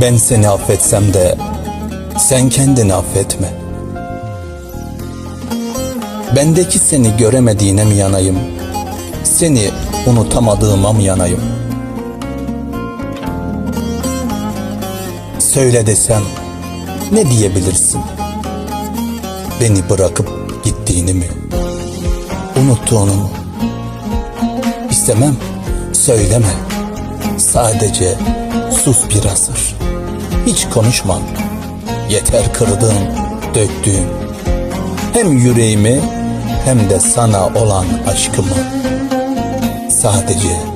Ben seni affetsem de sen kendini affetme. Bendeki seni göremediğine mi yanayım? Seni unutamadığıma mı yanayım? Söyle desem ne diyebilirsin? Beni bırakıp gittiğini mi? Unuttuğunu mu? İstemem, söyleme. Sadece sus bir asır. Hiç konuşma. Yeter kırdığın, döktüğün. Hem yüreğimi hem de sana olan aşkımı. Sadece